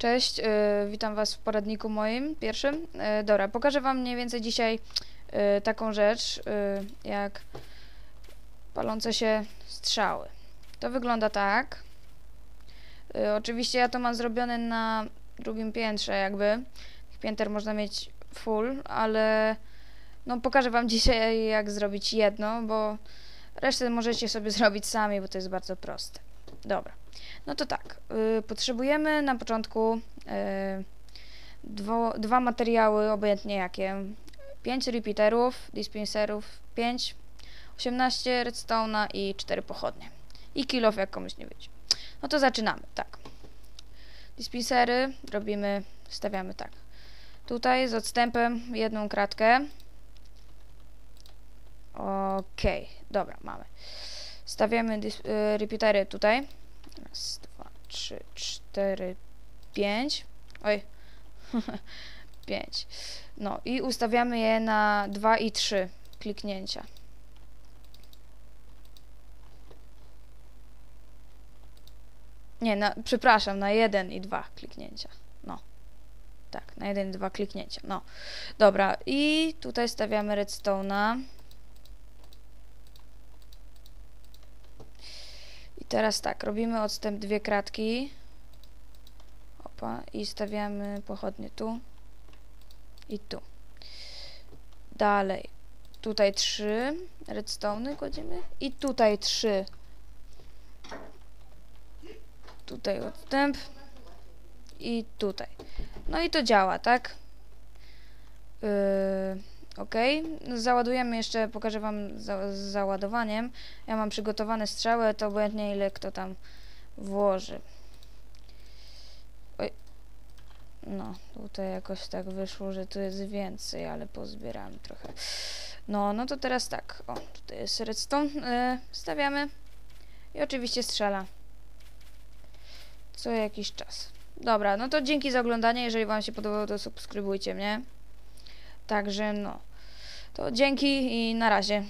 Cześć, y, witam Was w poradniku moim pierwszym. Y, dobra, pokażę Wam mniej więcej dzisiaj y, taką rzecz, y, jak palące się strzały. To wygląda tak. Oczywiście ja to mam zrobione na drugim piętrze jakby. Pięter można mieć full, ale no pokażę Wam dzisiaj jak zrobić jedno, bo resztę możecie sobie zrobić sami, bo to jest bardzo proste. Dobra. No to tak, y, potrzebujemy na początku y, dwo, dwa materiały, obojętnie jakie. 5 repeaterów, dispenserów, 5, 18 redstone'a i 4 pochodnie. I kill jak komuś nie wyjdzie. No to zaczynamy, tak. Dispensery robimy, stawiamy tak. Tutaj z odstępem jedną kratkę. Okej, dobra, mamy. Stawiamy y, repeatery tutaj. Raz, dwa, trzy, cztery, pięć. Oj. pięć. No i ustawiamy je na 2 i 3 kliknięcia. Nie, na, przepraszam, na 1 i 2 kliknięcia. No. Tak, na 1 i 2 kliknięcia. No. Dobra, i tutaj stawiamy redstone'a. Teraz tak, robimy odstęp dwie kratki. Opa, i stawiamy pochodnie tu i tu. Dalej, tutaj trzy redstone'y kładziemy i tutaj trzy. Tutaj odstęp i tutaj. No i to działa, tak? Yy, ok. Załadujemy jeszcze, pokażę Wam za, z załadowaniem. Ja mam przygotowane strzały, to obojętnie ile kto tam włoży. Oj. No, tutaj jakoś tak wyszło, że tu jest więcej, ale pozbierałem trochę. No, no to teraz tak. O, tutaj jest redstone. Yy, stawiamy. I oczywiście strzela. Co jakiś czas. Dobra, no to dzięki za oglądanie. Jeżeli Wam się podobało, to subskrybujcie mnie. Także no. To dzięki i na razie.